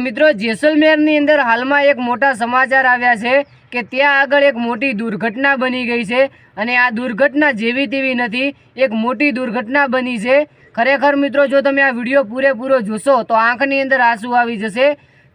મિત્રો, જેસલમેરની અંદર હાલમાં એક મોટા સમાચાર આવ્યા છે કે ત્યાં આગળ એક મોટી દુર્ઘટના બની ગઈ છે અને આ દુર્ઘટના જેવી તેવી નથી, એક મોટી દુર્ઘટના બની છે. ખરેખર મિત્રો, જો તમે આ વીડિયો પૂરેપૂરો જોશો તો આંખની અંદર આંસુ આવી જશે.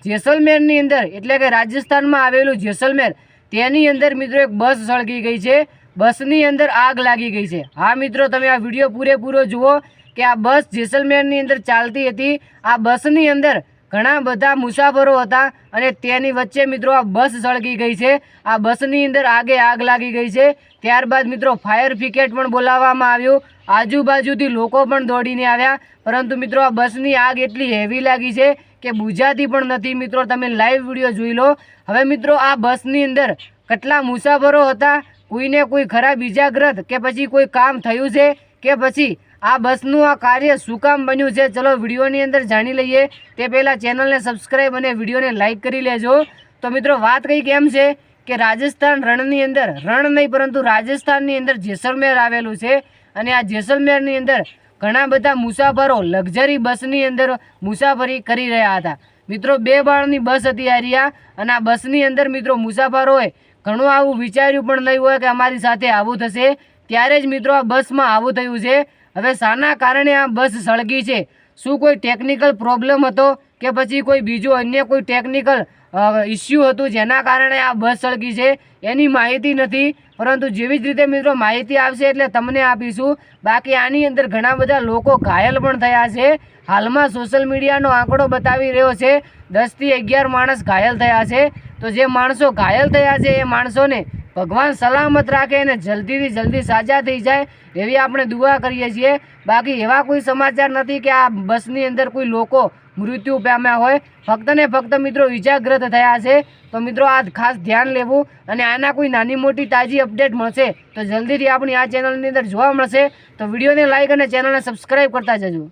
જેસલમેરની અંદર, એટલે કે રાજસ્થાનમાં આવેલું જેસલમેર, તેની અંદર મિત્રો એક બસ સળગી ગઈ છે. બસની અંદર આગ લાગી ગઈ છે. હા મિત્રો, તમે આ વીડિયો પૂરેપૂરો જુઓ કે આ બસ જેસલમેરની અંદર ચાલતી હતી. આ બસની અંદર ઘણા બધા મુસાફરો હતા અને તેની વચ્ચે મિત્રો આ બસ સળગી ગઈ છે. આ બસની અંદર આગે આગ લાગી ગઈ છે. ત્યારબાદ મિત્રો ફાયર બ્રિગેડ પણ બોલાવવામાં આવ્યું. આજુબાજુથી લોકો પણ દોડીને આવ્યા. પરંતુ મિત્રો આ બસની આગ એટલી હેવી લાગી છે કે બુજાતી પણ નથી. મિત્રો તમે લાઈવ વીડિયો જોઈ લો. હવે મિત્રો આ બસની અંદર કેટલા મુસાફરો હતા? કોઈને કોઈ ખરાબ ઇજાગ્રસ્ત કે પછી કોઈ કામ થયું છે? કે પછી આ બસનું આ કાર્ય શું કામ બન્યું છે? ચલો વિડીયોની અંદર જાણી લઈએ. તે પહેલાં ચેનલને સબસ્ક્રાઈબ અને વિડીયોને લાઇક કરી લેજો. તો મિત્રો, વાત કંઈક એમ છે કે રાજસ્થાન રણની અંદર, રણ નહીં, પરંતુ રાજસ્થાનની અંદર જેસલમેર આવેલું છે. અને આ જેસલમેરની અંદર ઘણા બધા મુસાફરો લક્ઝરી બસની અંદર મુસાફરી કરી રહ્યા હતા. મિત્રો, બે બાળની બસ હતી આ રહ્યા. અને આ બસની અંદર મિત્રો મુસાફરોએ ઘણું આવું વિચાર્યું પણ નહીં હોય કે અમારી સાથે આવું થશે. ત્યારે જ મિત્રો આ બસમાં આવું થયું છે. હવે શાના કારણે આ બસ સળગી છે. શું કોઈ ટેકનિકલ પ્રોબ્લેમ હતો કે પછી કોઈ બીજું અન્ય કોઈ ટેકનિકલ ઇસ્યુ હતું જેના કારણે આ બસ સળગી છે? એની માહિતી નથી. પરંતુ જેવી જ રીતે મિત્રો માહિતી આવશે એટલે તમને આપીશું. બાકી આની અંદર ઘણા બધા લોકો ઘાયલ પણ થયા છે. હાલમાં સોશિયલ મીડિયાનો આંકડો બતાવી રહ્યો છે. દસથી અગિયાર માણસ ઘાયલ થયા છે. તો જે માણસો ઘાયલ થયા છે એ માણસોને ભગવાન સલામત રાખે અને જલ્દીથી જલ્દી સાજા થઈ જાય એવી આપણે દુઆ કરીએ છીએ. બાકી એવા કોઈ સમાચાર નથી કે આ બસની અંદર કોઈ લોકો મૃત્યુ પામ્યા હોય. ફક્ત ને ફક્ત મિત્રો ઇજાગ્રસ્ત થયા છે. તો મિત્રો આ ખાસ ધ્યાન લેવું અને આના કોઈ નાની મોટી તાજી અપડેટ મળશે તો જલ્દીથી આપણી આ ચેનલની અંદર જોવા મળશે. તો વિડીયોને લાઇક અને ચેનલને સબસ્ક્રાઈબ કરતા જજો.